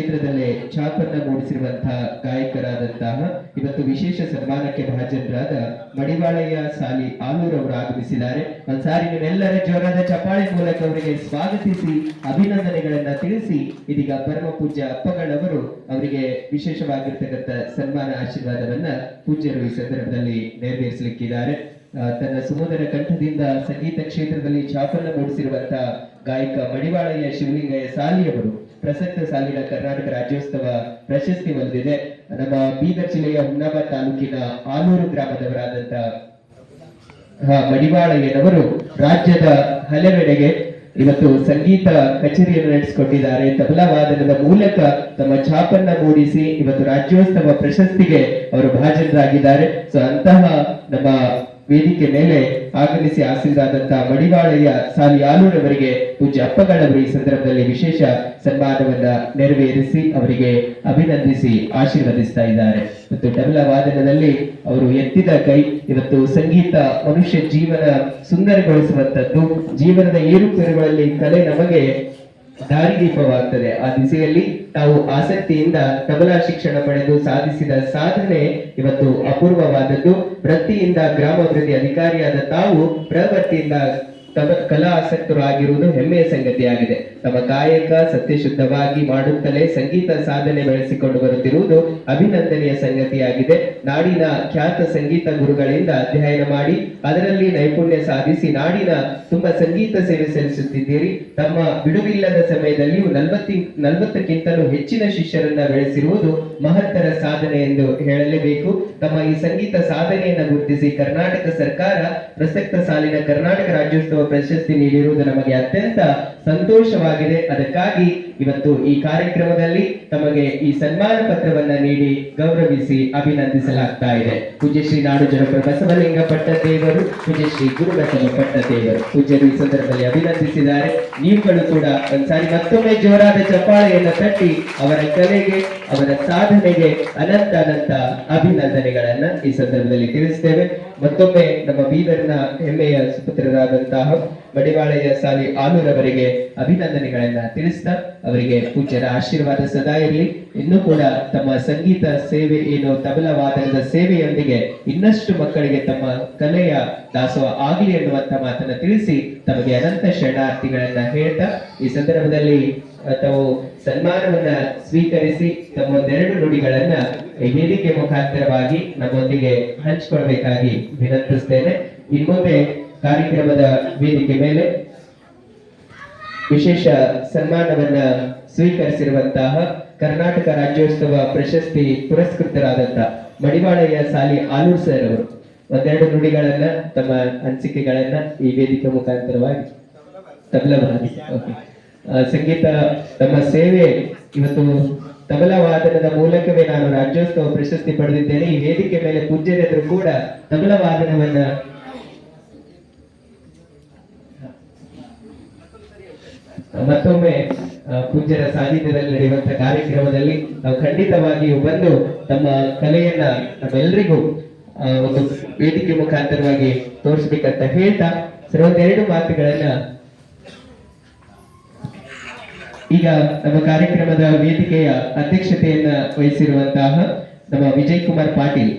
ಕ್ಷೇತ್ರದಲ್ಲೇ ಛಾಪನ್ನ ಮೂಡಿಸಿರುವಂತಹ ಗಾಯಕರಾದಂತಹ ಇವತ್ತು ವಿಶೇಷ ಸನ್ಮಾನಕ್ಕೆ ಭಾಜನರಾದ ಮಡಿವಾಳಯ್ಯ ಸಾಲಿ ಆಲೂರ್ ಅವರು ಆಗಮಿಸಿದ್ದಾರೆ. ಒಂದ್ಸಾರಿ ನೀವೆಲ್ಲರ ಜೋರಾದ ಚಪಾಳಿ ಮೂಲಕ ಅವರಿಗೆ ಸ್ವಾಗತಿಸಿ, ಅಭಿನಂದನೆಗಳನ್ನ ತಿಳಿಸಿ, ಇದೀಗ ಪರಮ ಪೂಜ್ಯ ಅಪ್ಪಗಳವರು ಅವರಿಗೆ ವಿಶೇಷವಾಗಿರ್ತಕ್ಕಂಥ ಸನ್ಮಾನ ಆಶೀರ್ವಾದವನ್ನ ಪೂಜ್ಯರು ಈ ಸಂದರ್ಭದಲ್ಲಿ ನೆರವೇರಿಸಲಿಕ್ಕಿದ್ದಾರೆ. ತನ್ನ ಸುಮಧುರ ಕಂಠದಿಂದ ಸಂಗೀತ ಕ್ಷೇತ್ರದಲ್ಲಿ ಛಾಪನ್ನ ಮೂಡಿಸಿರುವಂತಹ ಗಾಯಕ ಮಡಿವಾಳಯ್ಯ ಶಿವಲಿಂಗಯ್ಯ ಸಾಲಿಯವರು ಪ್ರಸಕ್ತ ಸಾಲಿನ ಕರ್ನಾಟಕ ರಾಜ್ಯೋತ್ಸವ ಪ್ರಶಸ್ತಿ ಹೊಂದಿದೆ. ನಮ್ಮ ಬೀದರ್ ಜಿಲ್ಲೆಯ ಹುನ್ನಾಬಾದ್ ತಾಲೂಕಿನ ಆಲೂರು ಗ್ರಾಮದವರಾದಂತ ಮಡಿವಾಳಯ್ಯನವರು ರಾಜ್ಯದ ಹಲವೆಡೆಗೆ ಇವತ್ತು ಸಂಗೀತ ಕಚೇರಿಯನ್ನು ನಡೆಸಿಕೊಂಡಿದ್ದಾರೆ ತಬಲಾ ವಾದನದ ಮೂಲಕ ತಮ್ಮ ಛಾಪನ್ನ ಮೂಡಿಸಿ ಇವತ್ತು ರಾಜ್ಯೋತ್ಸವ ಪ್ರಶಸ್ತಿಗೆ ಅವರು ಭಾಜನರಾಗಿದ್ದಾರೆ. ಸೊ ಅಂತಹ ನಮ್ಮ ವೇದಿಕೆ ಮೇಲೆ ಆಗಮಿಸಿ ಆಸೀನರಾದಂತಹ ಮಡಿವಾಳಯ್ಯ ಸಾಲಿ ಆಲೂರವರಿಗೆ ಪೂಜ್ಯ ಅಪ್ಪಗಳವರು ಈ ಸಂದರ್ಭದಲ್ಲಿ ವಿಶೇಷ ಸನ್ಮಾನವನ್ನ ನೆರವೇರಿಸಿ ಅವರಿಗೆ ಅಭಿನಂದಿಸಿ ಆಶೀರ್ವದಿಸ್ತಾ ಇದ್ದಾರೆ. ಮತ್ತು ಡಬಲ ವಾದನದಲ್ಲಿ ಅವರು ಎತ್ತಿದ ಕೈ ಇವತ್ತು ಸಂಗೀತ, ಮನುಷ್ಯ ಜೀವನ ಸುಂದರಗೊಳಿಸುವಂತದ್ದು ಜೀವನದ ಏರುಪೇರುಗಳಲ್ಲಿ ಕಲೆ ನಮಗೆ ದಾರಿದೀಪವಾಗ್ತದೆ. ಆ ದಿಸೆಯಲ್ಲಿ ತಾವು ಆಸಕ್ತಿಯಿಂದ ತಬಲಾ ಶಿಕ್ಷಣ ಪಡೆದು ಸಾಧಿಸಿದ ಸಾಧನೆ ಇವತ್ತು ಅಪೂರ್ವವಾದದ್ದು. ವೃತ್ತಿಯಿಂದ ಗ್ರಾಮಾಭಿವೃದ್ಧಿ ಅಧಿಕಾರಿಯಾದ ತಾವು ಪ್ರವೃತ್ತಿಯಿಂದ ಕಲಾ ಆಸಕ್ತರಾಗಿರುವುದು ಹೆಮ್ಮೆಯ ಸಂಗತಿಯಾಗಿದೆ. ತಮ್ಮ ಕಾಯಕ ಸತ್ಯಶುದ್ಧವಾಗಿ ಮಾಡುತ್ತಲೇ ಸಂಗೀತ ಸಾಧನೆ ಬೆಳೆಸಿಕೊಂಡು ಬರುತ್ತಿರುವುದು ಅಭಿನಂದನೆಯ ಸಂಗತಿಯಾಗಿದೆ. ನಾಡಿನ ಖ್ಯಾತ ಸಂಗೀತ ಗುರುಗಳಿಂದ ಅಧ್ಯಯನ ಮಾಡಿ, ಅದರಲ್ಲಿ ನೈಪುಣ್ಯ ಸಾಧಿಸಿ ನಾಡಿನ ತುಂಬಾ ಸಂಗೀತ ಸೇವೆ ಸಲ್ಲಿಸುತ್ತಿದ್ದೀರಿ. ತಮ್ಮ ಬಿಡುವಿಲ್ಲದ ಸಮಯದಲ್ಲಿಯೂ ನಲವತ್ತಿ, ನಲವತ್ತಕ್ಕಿಂತಲೂ ಹೆಚ್ಚಿನ ಶಿಷ್ಯರನ್ನ ಬೆಳೆಸಿರುವುದು ಮಹತ್ತರ ಸಾಧನೆ ಎಂದು ಹೇಳಲೇಬೇಕು. ತಮ್ಮ ಈ ಸಂಗೀತ ಸಾಧನೆಯನ್ನು ಗುರುತಿಸಿ ಕರ್ನಾಟಕ ಸರ್ಕಾರ ಪ್ರಸಕ್ತ ಸಾಲಿನ ಕರ್ನಾಟಕ ರಾಜ್ಯೋತ್ಸವ ಪ್ರಶಸ್ತಿ ನೀಡಿರುವುದು ನಮಗೆ ಅತ್ಯಂತ ಸಂತೋಷವಾಗಿದೆ. ಅದಕ್ಕಾಗಿ ಇವತ್ತು ಈ ಕಾರ್ಯಕ್ರಮದಲ್ಲಿ ತಮಗೆ ಈ ಸನ್ಮಾನ ಪತ್ರವನ್ನ ನೀಡಿ ಗೌರವಿಸಿ ಅಭಿನಂದಿಸಲಾಗ್ತಾ ಇದೆ. ಪೂಜ್ಯ ಶ್ರೀ ನಾಡು ಜನಪ್ರ ಬಸವಲಿಂಗ ಪಟ್ಟದೇವರು ಪೂಜ್ಯ ಶ್ರೀ ಗುರುಬಸವ ಪಟ್ಟದೇವರು ಪೂಜ್ಯರು ಈ ಸಂದರ್ಭದಲ್ಲಿ ಅಭಿನಂದಿಸಿದ್ದಾರೆ. ನೀವುಗಳು ಕೂಡ ಒಂದ್ಸಾರಿ ಮತ್ತೊಮ್ಮೆ ಜೋರಾದ ಚಪ್ಪಾಳೆಯನ್ನು ತಟ್ಟಿ ಅವರ ಕಲೆಗೆ, ಅವರ ಸಾಧನೆಗೆ ಅನಂತ ಅನಂತ ಅಭಿನಂದನೆಗಳನ್ನ ಈ ಸಂದರ್ಭದಲ್ಲಿ ತಿಳಿಸ್ತೇವೆ. ಮತ್ತೊಮ್ಮೆ ನಮ್ಮ ಬೀದರ್ನ ಹೆಮ್ಮೆಯ ಸುಪುತ್ರರಾದಂತಹ ಬಡಿವಾಳೆಯ ಸಾಲಿ ಆಲೂರವರಿಗೆ ಅಭಿನಂದನೆಗಳನ್ನ ತಿಳಿಸ್ತಾ ಅವರಿಗೆ ಪೂಜ್ಯರ ಆಶೀರ್ವಾದ ಸದಾ ಇರಲಿ. ಇನ್ನೂ ಕೂಡ ತಮ್ಮ ಸಂಗೀತ ಸೇವೆ ಏನು ತಬಲವಾದನದ ಸೇವೆಯೊಂದಿಗೆ ಇನ್ನಷ್ಟು ಮಕ್ಕಳಿಗೆ ತಮ್ಮ ಕಲೆಯ ದಾಸೋಹ ಆಗಲಿ ಎನ್ನುವಂತ ಮಾತನ್ನ ತಿಳಿಸಿ ತಮಗೆ ಅನಂತ ಶರಣಾರ್ಥಿಗಳನ್ನ ಹೇಳ್ತಾ, ಈ ಸಂದರ್ಭದಲ್ಲಿ ತಾವು ಸನ್ಮಾನವನ್ನ ಸ್ವೀಕರಿಸಿ ತಮ್ಮ ಒಂದೆರಡು ನುಡಿಗಳನ್ನ ವೇದಿಕೆ ಮುಖಾಂತರವಾಗಿ ನಮ್ಮೊಂದಿಗೆ ಹಂಚಿಕೊಳ್ಬೇಕಾಗಿ ವಿನಂತಿಸ್ತೇನೆ. ಇನ್ಮುಂದೆ ಕಾರ್ಯಕ್ರಮದ ವೇದಿಕೆ ಮೇಲೆ ವಿಶೇಷ ಸನ್ಮಾನವನ್ನ ಸ್ವೀಕರಿಸಿರುವಂತಹ ಕರ್ನಾಟಕ ರಾಜ್ಯೋತ್ಸವ ಪ್ರಶಸ್ತಿ ಪುರಸ್ಕೃತರಾದಂತ ಮಡಿವಾಳಯ್ಯ ಸಾಲಿ ಆಲೂರ್ ಸರ್ ಅವರು. ಒಂದೆರಡು ನುಡಿಗಳನ್ನ, ತಮ್ಮ ಅನಿಸಿಕೆಗಳನ್ನ ಈ ವೇದಿಕೆ ಮುಖಾಂತರವಾಗಿ ತಬಲವಾಗಿ. ವಾದಿ ಸಂಗೀತ ತಮ್ಮ ಸೇವೆ ಇವತ್ತು ತಬಲಾ ವಾದನದ ಮೂಲಕವೇ ನಾನು ರಾಜ್ಯೋತ್ಸವ ಪ್ರಶಸ್ತಿ ಪಡೆದಿದ್ದೇನೆ. ಈ ವೇದಿಕೆ ಮೇಲೆ ಪೂಜ್ಯರೆದುರು ಕೂಡ ತಬಲಾ ವಾದನವನ್ನ ಮತ್ತೊಮ್ಮೆ ಪೂಜ್ಯರ ಸಾನ್ನಿಧ್ಯದಲ್ಲಿ ನಡೆಯುವಂತಹ ಕಾರ್ಯಕ್ರಮದಲ್ಲಿ ನಾವು ಖಂಡಿತವಾಗಿಯೂ ಬಂದು ತಮ್ಮ ಕಲೆಯನ್ನ ನಮ್ಮೆಲ್ಲರಿಗೂ ಒಂದು ವೇದಿಕೆ ಮುಖಾಂತರವಾಗಿ ತೋರಿಸ್ಬೇಕಂತ ಹೇಳ್ತಾ ಸರ್ ಒಂದೆರಡು ಮಾತುಗಳನ್ನ ಈಗ ನಮ್ಮ ಕಾರ್ಯಕ್ರಮದ ವೇದಿಕೆಯ ಅಧ್ಯಕ್ಷತೆಯನ್ನ ವಹಿಸಿರುವಂತಹ ನಮ್ಮ ವಿಜಯ್ ಕುಮಾರ್ ಪಾಟೀಲ್.